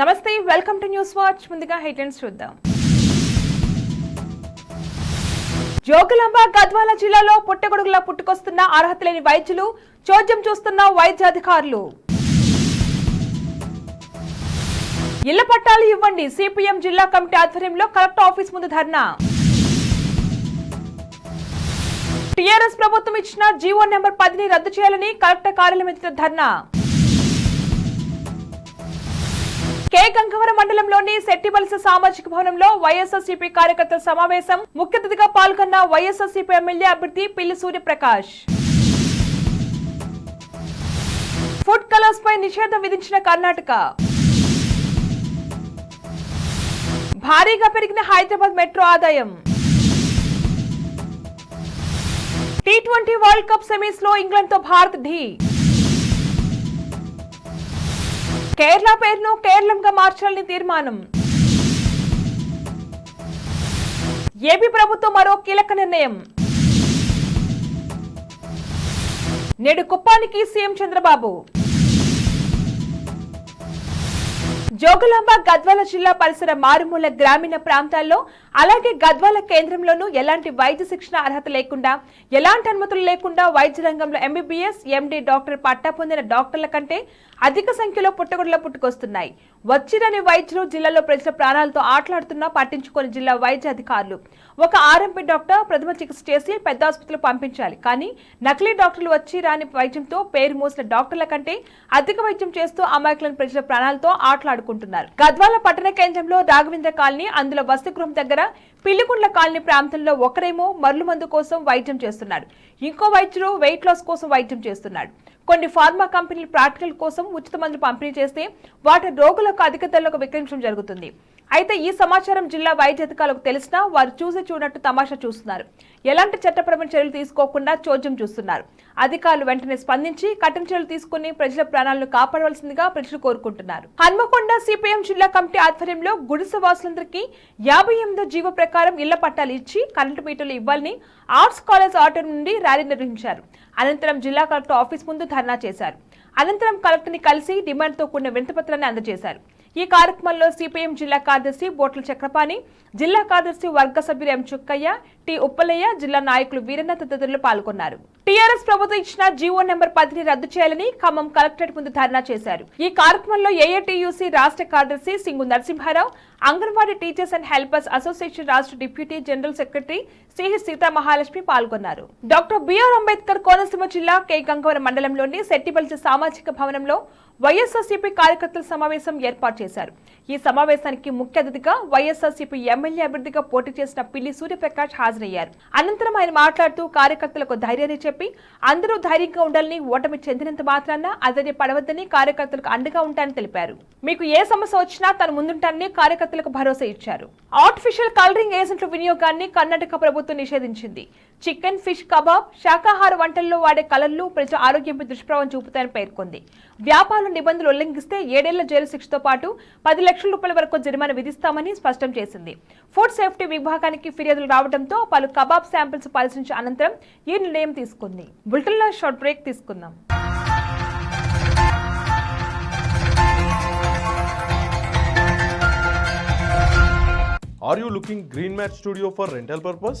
నమస్తే welcome to news watch. ముందుగా headlines చూద్దాం. జోగులాంబ గద్వాల జిల్లాలో పుట్టగొడుగులా పుట్టుకొస్తున్న అర్హత లేని వైద్యులు చోద్యం చూస్తున్న వైద్యాధికారులు. ఇళ్ళ పట్టాలు ఇవ్వండి సిపిఎం జిల్లా కమిటీ ఆధ్వర్యంలో కలెక్టర్ ఆఫీస్ ముందు ధర్నా. టీఆర్ఎస్ ప్రభుత్వం ఇచ్చిన జీవో నెంబర్ పదిని రద్దు చేయాలని కలెక్టర్ కార్యాలయం ఎదుట ధర్నా. కే. గంగవరం మండలంలోని శెట్టివలస సామాజిక భవనంలో వైఎస్ఆర్సీపీ కార్యకర్తల సమావేశం. ముఖ్య అతిథిగా పాల్గొన్న వైఎస్ఆర్సీపీ ఎమ్మెల్యే అభ్యర్థి పిల్లి సూర్యప్రకాష్. ఫుడ్ కలర్స్ పై నిషేధం విధించిన కర్ణాటక. భారీగా పెరిగిన హైదరాబాద్ మెట్రో ఆదాయం. టీ ట్వంటీ వరల్డ్ కప్ సెమీస్లో ఇంగ్లాండ్తో భారత్ ఢీ. కేరళ పేరును కేరళంగా మార్చాలని తీర్మానం. ఏపీ ప్రభుత్వం మరో కీలక నిర్ణయం. నేడు కుప్పానికి సీఎం చంద్రబాబు. జోగులాంబ గద్వాల జిల్లా పరిసర మారుమూల గ్రామీణ ప్రాంతాల్లో అలాగే గద్వాల కేంద్రంలోనూ ఎలాంటి వైద్య శిక్షణ అర్హత లేకుండా ఎలాంటి అనుమతులు లేకుండా వైద్య రంగంలో ఎంబీబీఎస్ ఎండీ డాక్టర్ పట్టా పొందిన డాక్టర్ల కంటే అధిక సంఖ్యలో పుట్టగొడుల పుట్టుకొస్తున్నాయి. వచ్చిరని వైద్యులు జిల్లాలో ప్రజల ప్రాణాలతో ఆటలాడుతున్నా పట్టించుకొని జిల్లా వైద్య అధికారులు. ఒక ఆర్ఎంపీ డాక్టర్ ప్రథమ చికిత్స చేసి పెద్ద ఆసుపత్రిలో పంపించాలి. కానీ నకిలీ డాక్టర్లు వచ్చి రాని వైద్యంతో పేరు మోసిన డాక్టర్ల కంటే అధిక వైద్యం చేస్తూ అమాయకులను ప్రజల ప్రాణాలతో ఆటలాడుకుంటున్నారు. గద్వాల పట్టణ కేంద్రంలో రాఘవేంద్ర కాలనీ అందులో వసతిగృహం దగ్గర పిల్లిగుండ్ల కాలనీ ప్రాంతంలో ఒకరేమో మర్లు మందు కోసం వైద్యం చేస్తున్నాడు. ఇంకో వైద్యుడు వెయిట్ లాస్ కోసం వైద్యం చేస్తున్నాడు. కొన్ని ఫార్మా కంపెనీలు ప్రాక్టికల్ కోసం ఉచిత మందులు పంపిణీ చేస్తే వాటి రోగులకు అధిక ధరలకు విక్రయించడం జరుగుతుంది. అయితే ఈ సమాచారం జిల్లా వైద్య అధికారులకు తెలిసినా వారు చూసి చూడట్టు తమాషా చూస్తున్నారు. ఎలాంటి చట్టపరమైన చర్యలు తీసుకోకుండా చోద్యం చూస్తున్నారు. అధికారులు వెంటనే స్పందించి కఠిన చర్యలు తీసుకుని ప్రజల ప్రాణాలను కాపాడవలసిందిగా ప్రజలు కోరుకుంటున్నారు. హన్మకొండ సిపిఎం జిల్లా కమిటీ ఆధ్వర్యంలో గుడిసె వాసులందరికీ యాభై ఎనిమిదో జీవో ప్రకారం ఇళ్ళ పట్టాలు ఇచ్చి కరెంటు మీటర్లు ఇవ్వాలని ఆర్ట్స్ కాలేజ్ ఆటో నుండి ర్యాలీ నిర్వహించారు. అనంతరం జిల్లా కలెక్టర్ ఆఫీస్ ముందు ధర్నా చేశారు. అనంతరం కలెక్టర్ని కలిసి డిమాండ్తో కూడిన వినతిపత్రాన్ని అందజేశారు. ఈ కార్యక్రమంలో సిపిఎం జిల్లా కార్యదర్శి బోట్ల చక్రపాణి జిల్లా కార్యదర్శి వర్గ సభ్యులు ఎం చుక్కయ్య టి ఉప్పలయ్య జిల్లా నాయకులు వీరన్న తదితరులు పాల్గొన్నారు. టీఆర్ఎస్ ప్రభుత్వం ఇచ్చిన జీవో నెంబర్ పదిని రద్దు చేయాలని ఖమ్మం కలెక్టరేట్ ముందు ధర్నా చేశారు. ఈ కార్యక్రమంలో ఏఐటియుసి రాష్ట్ర కార్యదర్శి Singu Narasimha Rao anganwadi teachers and helpers association రాష్ట్ర deputy general secretary CH Seetha Mahalakshmi పాల్గొన్నారు. డాక్టర్ బిఆర్ అంబేద్కర్ కోనసీమ జిల్లా కే గంగవరం మండలంలోని శెట్టిబల్సి సామాజిక భవనంలో వైఎస్ఆర్సీపీ కార్యకర్తల సమావేశం ఏర్పాటు చేశారు. ఈ సమావేశానికి ముఖ్య అతిథిగా వైఎస్ఆర్సీపీ ఎమ్మెల్యే అభ్యర్థిగా పోటీ చేసిన పిల్లి సూర్యప్రకాష్ హాజరయ్యారు. అనంతరం ఆయన మాట్లాడుతూ కార్యకర్తలకు ధైర్యాన్ని చెప్పి అందరూ ధైర్యంగా ఉండాలని ఓటమి చెందినంత మాత్రాన అదే పడవద్దని కార్యకర్తలకు అండగా ఉంటానని తెలిపారు. మీకు ఏ సమస్య వచ్చినా తను ముందుంటానని కార్యకర్తలకు భరోసా ఇచ్చారు. ఆర్టిఫిషియల్ కలరింగ్ ఏజెంట్ల వినియోగాన్ని కర్ణాటక ప్రభుత్వం నిషేధించింది. చికెన్ ఫిష్ కబాబ్ శాకాహార వంటల్లో వాడే కలర్లు ప్రజల ఆరోగ్యంపై దుష్ప్రభావం చూపుతాయని పేర్కొంది. వ్యాపార నిబంధనలు ఉల్లంఘిస్తే ఏడేళ్ళ జైలు శిక్షతో పాటు పది లక్షల రూపాయల వరకు జరిమానా విధిస్తామని స్పష్టం చేసింది. ఫుడ్ సేఫ్టీ విభాగానికి ఫిర్యాదులు రావడంతో పలు కబాబ్ శాంపిల్స్ పరిశీలించిన అనంతరం ఈ నిర్ణయం తీసుకుంది. బులెటిన్లో షార్ట్ బ్రేక్ తీసుకుందాం. Are you looking Green Match Studio for rental purpose?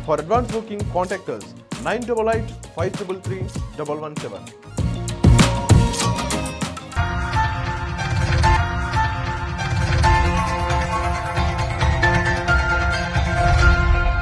For advance booking, contact us 988 533 117.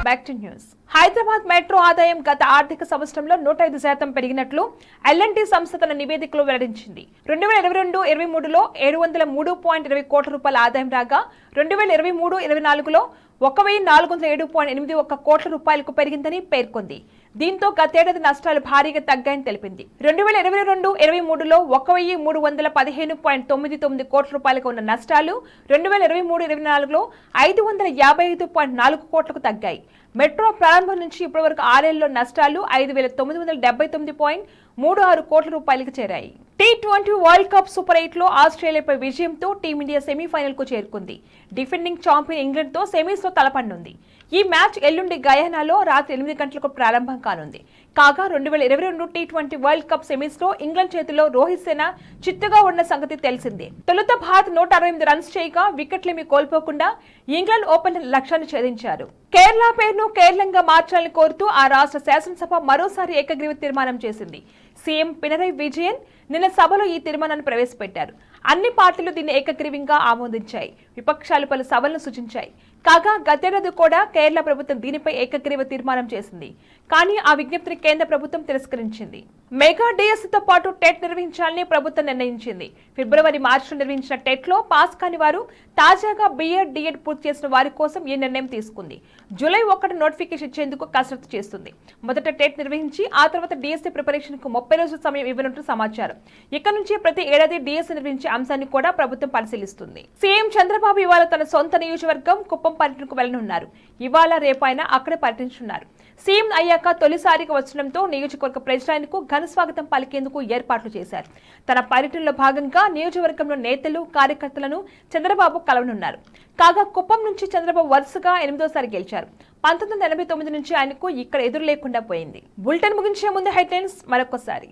Back to news Hyderabad metro ఆదాయం గత ఆర్థిక సంవత్సరంలో నూట ఐదు శాతం పెరిగినట్లు ఎల్ఎన్టీ సంస్థ తన నివేదికలో వెల్లడించింది రెండు వేల ఇరవై రెండు ఇరవై మూడులో ఏడు వందల మూడు పాయింట్ ఇరవై కోట్ల రూపాయల ఆదాయం రాగా రెండు వేల ఇరవై మూడు ఇరవై నాలుగులో ఒక వెయ్యి నాలుగు వందల ఏడు పాయింట్ ఎనిమిది ఒక్క కోట్ల రూపాయలకు పెరిగిందని పేర్కొంది. దీంతో గతేడాది నష్టాలు భారీగా తగ్గాయని తెలిపింది. రెండు వేల ఇరవై రెండు ఇరవై మూడులో ఒక వెయ్యి మూడు వందల పదిహేను పాయింట్ తొమ్మిది తొమ్మిది కోట్ల రూపాయలకు ఉన్న నష్టాలు రెండు వేల ఇరవై మూడు ఇరవై నాలుగులో ఐదు వందల యాభై ఐదు పాయింట్ నాలుగు కోట్లకు తగ్గాయి. మెట్రో ప్రారంభం నుంచి ఇప్పటివరకు ఆరేళ్ళలో నష్టాలు ఐదు వేల తొమ్మిది వందల డెబ్బై తొమ్మిది పాయింట్ మూడు ఆరు కోట్ల రూపాయలకు చేరాయి. T twenty world cup super ఎయిట్లో ఆస్ట్రేలియాపై విజయంతో టీమిండియా సెమీఫైనల్కు చేరుకుంది. డిఫెండింగ్ ఛాంపియన్ ఇంగ్లండ్తో సెమీస్లో సెమీస్ తలపడనుంది ఈ మ్యాచ్ ఎల్లుండి గయానాలో రాత్రి ఎనిమిది గంటలకు ప్రారంభం కానుంది. కాగా రెండు వేల ఇరవై రెండు టీ ట్వంటీ వరల్డ్ కప్ సెమీస్లో ఇంగ్లాండ్ చేతిలో రోహిత్ సేన చిత్తుగా ఉన్న సంగతి తెలిసిందే. తొలుత భారత్ నూట అరవై ఎనిమిది రన్స్ చేయగా వికెట్లేమీ కోల్పోకుండా ఇంగ్లాండ్ ఓపెన్ లక్ష్యాన్ని ఛేదించారు. కేరళ పేరును కేరళంగా మార్చాలని కోరుతూ ఆ రాష్ట్ర శాసనసభ మరోసారి ఏకగ్రీవ తీర్మానం చేసింది. సీఎం పినరై విజయన్ నిన్న సభలో ఈ తీర్మానాన్ని ప్రవేశపెట్టారు. అన్ని పార్టీలు దీన్ని ఏకగ్రీవంగా ఆమోదించాయి. విపక్షాలు పలు సభలను సూచించాయి కాగా గతేడాది కూడా కేరళ ప్రభుత్వం దీనిపై ఏకగ్రీవ తీర్మానం చేసింది. కానీ ఆ విజ్ఞప్తిని కేంద్ర ప్రభుత్వం తిరస్కరించింది. మెగా డిఎస్తో పాటు టెట్ నిర్వహించాలని ప్రభుత్వం నిర్ణయించింది. ఫిబ్రవరి మార్చిలో నిర్వహించిన టెట్లో పాస్ కాని వారు తాజాగా బిఎడ్ డిఎడ్ పూర్తి చేసిన వారి కోసం ఈ నిర్ణయం తీసుకుంది. జూలై ఒకటి నోటిఫికేషన్ ఇచ్చేందుకు కసరత్తు చేస్తుంది. మొదట టెట్ నిర్వహించి ఆ తర్వాత డిఎస్సీ ప్రిపరేషన్కు ముప్పై రోజుల సమయం ఇవ్వనున్నట్టు సమాచారం. ఇక నుంచి ప్రతి ఏడాది డిఎస్సీ నిర్వహించే అంశాన్ని కూడా ప్రభుత్వం పరిశీలిస్తుంది. సీఎం చంద్రబాబు ఇవాళ తన సొంత నియోజకవర్గం కుప్ప పర్యటనకు వెళ్ళనున్నారు ఇవాళ రేపు ఆయన అక్కడే పర్యటించనున్నారు. సీఎం అయ్యాక తొలిసారిగా వచ్చడంతో నియోజకవర్గ ప్రజలకు ఘన స్వాగతం పలికేందుకు ఏర్పాట్లు చేశారు. తన పర్యటనలో భాగంగా నియోజకవర్గంలో నేతలు కార్యకర్తలను చంద్రబాబు కలవనున్నారు. కాగా కుప్పం నుంచి చంద్రబాబు వరుసగా ఎనిమిదోసారి గెలిచారు. పంతొమ్మిది వందల ఎనభై తొమ్మిది నుంచి ఆయనకు ఇక్కడ ఎదురు లేకుండా పోయింది. బులెటిన్ ముగించే ముందు హెడ్లైన్స్ మరొకసారి.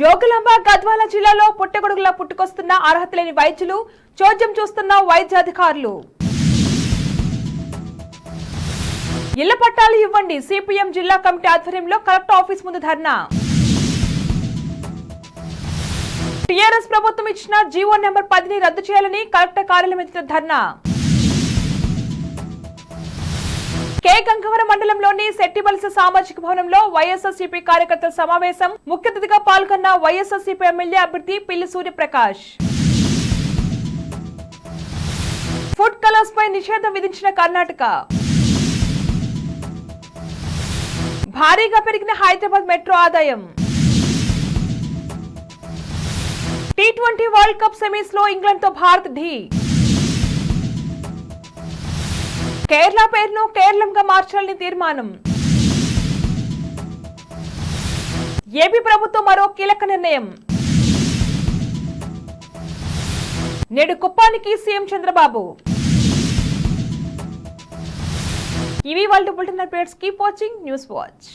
జోగులాంబ గద్వాల జిల్లాలో పుట్టగొడుగులా పుట్టుకొస్తున్న అర్హత లేని వైద్యులు చోద్యం చూస్తున్న వైద్యాధికారులు. ఇళ్ళ పట్టాలు ఇవ్వండి సిపిఎం జిల్లా కమిటీ ఆధ్వర్యంలో కలెక్టర్ ఆఫీస్ ముందు ధర్నా. టీఆర్ఎస్ ప్రభుత్వం ఇచ్చిన జీవో నెంబర్ పదిని రద్దు చేయాలని కలెక్టర్ కార్యాలయం ఎదుట ధర్నా. కే. గంగవరం మండలంలోని శెట్టివలస సామాజిక భవనంలో వైఎస్ఆర్సీపీ కార్యకర్తల సమావేశం. ముఖ్య అతిథిగా పాల్గొన్న వైఎస్ఆర్సీపీ ఎమ్మెల్యే అభ్యర్థి పిల్లి సూర్యప్రకాష్. ఫుడ్ కలర్స్ పై నిషేధం విధించిన కర్ణాటక. భారీగా పెరిగిన హైదరాబాద్ మెట్రో ఆదాయం. టీ ట్వంటీ వరల్డ్ కప్ సెమీస్లో ఇంగ్లాండ్తో భారత్ ఢీ. కేరళ పేరును కేరళంగా మార్చాలని తీర్మానం. ఏపీ ప్రభుత్వం మరో కీలక నిర్ణయం. నేడు కుప్పానికి సీఎం చంద్రబాబు. ఇవి వాళ్ళు bulletin updates keep watching news watch.